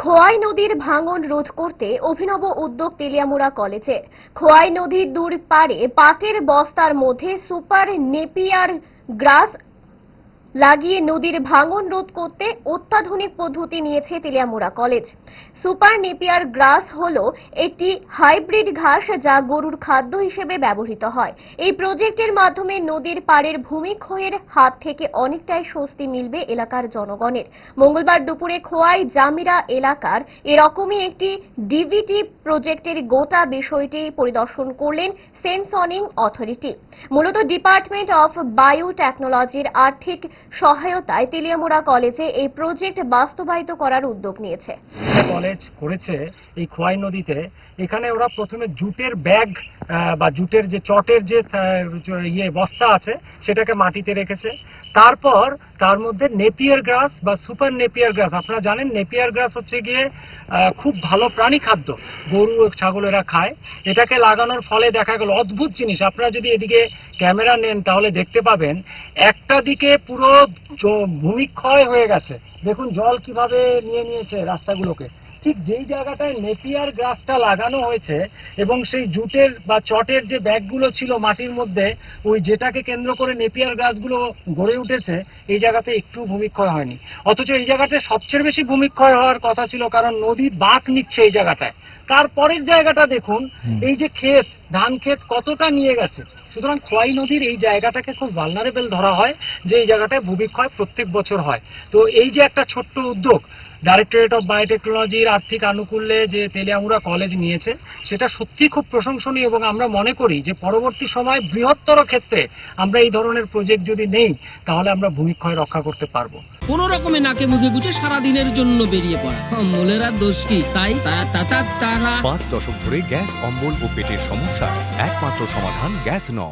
খোয়াই নদীর ভাঙন রোধ করতে অভিনব উদ্যোগ তেলিয়ামুড়া কলেজের খোয়াই নদীর দূর পারে পাটের বস্তার মধ্যে সুপার নেপিয়ার গ্রাস লাগিয়ে নদীর ভাঙন রোধ করতে অত্যাধুনিক পদ্ধতি নিয়েছে Teliamura college. Super Napier grass হল একটি হাইব্রিড ঘাস যা গরুর খাদ্য হিসেবে ব্যবহৃত হয়। এই প্রজেক্টের মাধ্যমে নদীর পাড়ের ভূমিক্ষয়ের হাত থেকে অনেকটাই স্বস্তি মিলবে এলাকার জনগণের। মঙ্গলবার দুপুরে খোয়াই জামিরা এলাকার এরকমই একটি ডিভিটি প্রজেক্টের গোটা বিষয়টি পরিদর্শন করলেন সেন্সনিং অথরিটি। মূলত ডিপার্টমেন্ট অফ বায়োটেকনোলজির আর্থিক সহায়তায় তেলিয়ামুড়া কলেজে এই প্রজেক্ট বাস্তবায়িত করার উদ্যোগ নিয়েছে। কলেজ করেছে এই খোয়াই নদীতে। এখানে ওরা প্রথমে জুটের ব্যাগ বা জুটের যে চটের যে ইয়ে বস্তা আছে, সেটাকে মাটিতে রেখেছে। তারপর তার মধ্যে নেপিয়ার গ্রাস বা সুপার নেপিয়ার গ্রাস। আপনারা জানেন, নেপিয়ার গ্রাস হচ্ছে গিয়ে খুব ভালো প্রাণী খাদ্য। গরু ছাগলেরা খায়। এটাকে লাগানোর ফলে দেখা গেল অদ্ভুত জিনিস। আপনারা যদি এদিকে ক্যামেরা নেন, তাহলে দেখতে পাবেন, একটা দিকে পুরো ভূমিক্ষয় হয়ে গেছে। দেখুন, জল কীভাবে নিয়ে নিয়েছে রাস্তাগুলোকে। ঠিক যেই জায়গাটায় নেপিয়ার গ্রাসটা লাগানো হয়েছে এবং সেই জুটের বা চটের যে ব্যাগগুলো ছিল মাটির মধ্যে ওই যেটাকে কেন্দ্র করে নেপিয়ার গাছগুলো গড়ে উঠেছে এই জায়গাতে একটু ভূমিক্ষয় হয়নি। অথচ এই জায়গাতে সবচেয়ে বেশি ভূমিক্ষয় হওয়ার কথা ছিল কারণ নদী বাঁক নিচ্ছে এই জায়গাটায়। তারপরের জায়গাটা দেখুন এই যে ক্ষেত ধান ক্ষেত কতটা নিয়ে গেছে। সুতরাং খোয়াই নদীর এই জায়গাটাকে খুব ভালনারেবল ধরা হয় যে এই জায়গাটায় ভূমিক্ষয় প্রত্যেক বছর হয়। তো এই যে একটা ছোট্ট উদ্যোগ ডাইরেক্টরেট অফ বায়োটেকনোলজির আর্থিক আনুকূল্যে যে তেলিয়ামুড়া কলেজ নিয়েছে সেটা সত্যি খুব প্রশংসনীয় এবং আমরা মনে করি যে পরবর্তী সময় বৃহত্তর ক্ষেত্রে আমরা এই ধরনের প্রজেক্ট যদি নেই তাহলে আমরা ভূমিক্ষয় রক্ষা করতে পারব। কোন রকমে নাকে মুখে গুজে সারা দিনের জন্য বেরিয়ে পড়া। আর দোষ কি? তাই তা- তা- তা- তারা পাঁচ দশক ধরে গ্যাস অম্বল ও পেটের সমস্যা একমাত্র সমাধান গ্যাস নল